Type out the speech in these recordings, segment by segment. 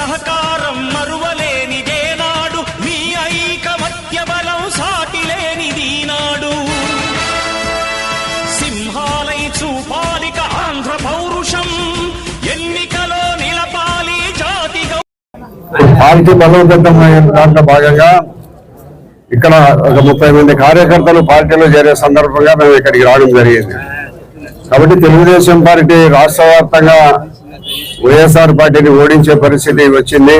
సహకారం మరువలేనిదేనాడు మీ ఐకమత్య బలం సాటిలేనిది నాడు. సింహాలై చూపాలిక ఆంధ్ర పౌరుషం. ఎన్నికలో నిలపాలి జాతి పార్టీ బలోపేతమైన దాంట్లో భాగంగా ఇక్కడ ఒక ముప్పై మంది కార్యకర్తలు పార్టీలో చేరే సందర్భంగా మేము ఇక్కడికి రావడం జరిగింది. కాబట్టి తెలుగుదేశం పార్టీ రాష్ట్ర వ్యాప్తంగా వైఎస్ఆర్ పార్టీని ఓడించే పరిస్థితి వచ్చింది.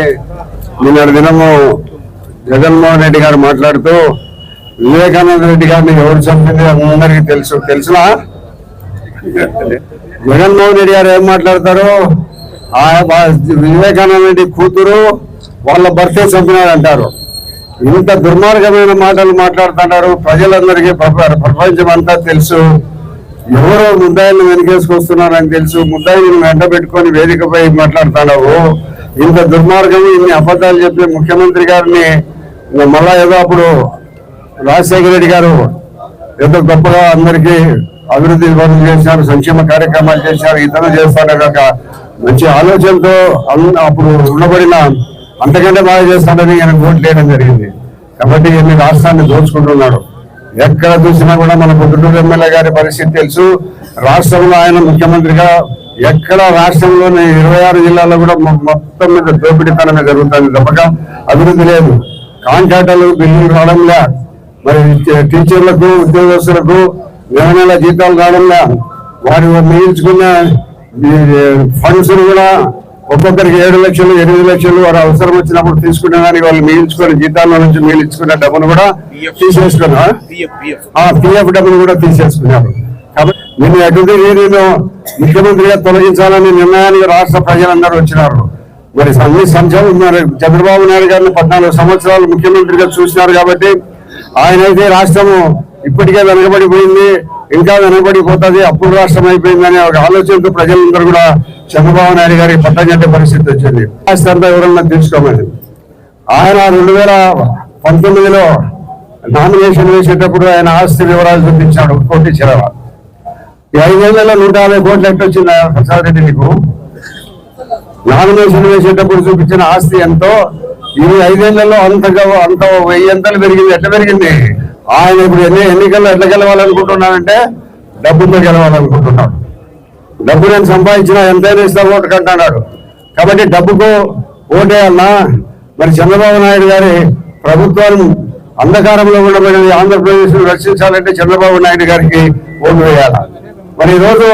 నిన్నటి దినము జగన్మోహన్ రెడ్డి గారు మాట్లాడుతూ వివేకానంద రెడ్డి గారిని ఎవరు చంపింది అందరికీ తెలుసు. తెలుసునా? జగన్మోహన్ రెడ్డి గారు ఏం మాట్లాడతారు? ఆ వివేకానంద రెడ్డి కూతురు వాళ్ళ భర్తే చంపినారంటారు అంటారు ఇంత దుర్మార్గమైన మాటలు మాట్లాడుతున్నారు ప్రజలందరికీ ప్రపంచం అంతా తెలుసు. ఎవరో ముద్దాయిలను వెనకేసుకొస్తున్నారని తెలుసు. ముద్దాయిలను వెంట పెట్టుకొని వేదికపై మాట్లాడుతున్నావు. ఇంత దుర్మార్గం ఇన్ని అబద్ధాలు చెప్పి ముఖ్యమంత్రి గారిని మళ్ళా ఏదో అప్పుడు రాజశేఖర రెడ్డి గారు ఎంతో గొప్పగా అందరికీ అభివృద్ధి పనులు చేశారు సంక్షేమ కార్యక్రమాలు చేశారు ఇతను చేస్తాడని కాక మంచి ఆలోచనతో అప్పుడు ఉండబడిన అంతకంటే బాగా చేస్తాడని ఆయన ఓట్లు వేయడం జరిగింది. కాబట్టి ఈయన రాష్ట్రాన్ని దోచుకుంటున్నాడు. ఎక్కడ చూసినా కూడా మన పొద్దుటూరు ఎమ్మెల్యే గారి పరిస్థితి తెలుసు. రాష్ట్రంలో ఆయన ముఖ్యమంత్రిగా ఎక్కడ రాష్ట్రంలోని ఇరవై ఆరు జిల్లాల్లో కూడా మొత్తం మీద దోపిడీతనమే జరుగుతుంది తప్పక. అభివృద్ధి లేదు. కాంట్రాక్టర్లు బిల్లులు రావడంలే మరి టీచర్లకు ఉద్యోగస్తులకు నెల నెల జీతాలు రావడంలే వారి మిగిల్చుకున్న ఫండ్స్ కూడా ఒక్కొక్కరికి ఏడు లక్షలు ఎనిమిది లక్షలు వారు అవసరం వచ్చినప్పుడు తీసుకునే దానికి వాళ్ళు మిగిల్చుకొని జీతాల నుంచి మిగిల్చుకునే డబ్బును కూడా తీసేసుకున్నారు పిఎఫ్ డబ్బులు కూడా తీసేసుకున్నారు కాబట్టి నిన్ను ఎటువంటి నేను ముఖ్యమంత్రిగా తొలగించాలని నిర్ణయానికి రాష్ట్ర ప్రజలందరూ వచ్చినారు. మరి అన్ని సంక్షేమం చంద్రబాబు నాయుడు గారిని పద్నాలుగు సంవత్సరాలు ముఖ్యమంత్రిగా చూసినారు కాబట్టి ఆయన అయితే రాష్ట్రము ఇప్పటికే వెనకబడిపోయింది. ఇంకా వెనకబడిపోతుంది. అప్పుడు రాష్ట్రం అయిపోయిందనే ఒక ఆలోచనతో ప్రజలందరూ కూడా చంద్రబాబు నాయుడు గారి పట్టం కట్టే పరిస్థితి వచ్చింది. రాష్ట్ర ఎవరన్నా తీసుకోమని. ఆయన రెండు వేల పంతొమ్మిదిలో నామినేషన్ వేసేటప్పుడు ఆయన ఆస్తి వివరాలు చూపించాడు కోటి చిరవ. ఈ ఐదేళ్ళలో నూట యాభై కోట్లు ఎట్టు వచ్చింది? ప్రసాద్ రెడ్డి నీకు? నామినేషన్ వేసేటప్పుడు చూపించిన ఆస్తి ఎంతో? ఈ ఐదేళ్ళలో అంతగా అంత వెయ్యి ఎంతలు పెరిగింది. ఎట్లా పెరిగింది? ఆయన ఇప్పుడు ఎన్ని ఎన్నికల్లో ఎట్లా గెలవాలనుకుంటున్నాడంటే డబ్బుతో గెలవాలనుకుంటున్నాడు. డబ్బు నేను సంపాదించినా ఎంతైనా ఇస్తా ఓటు కంటున్నాడు. కాబట్టి డబ్బుకు ఓటేయాలన్నా మరి చంద్రబాబు నాయుడు గారి ప్రభుత్వాన్ని అంధకారంలో ఉండబడిన ఆంధ్రప్రదేశ్ను రక్షించాలంటే చంద్రబాబు నాయుడు గారికి ఓటు వేయాల? మరి ఈరోజు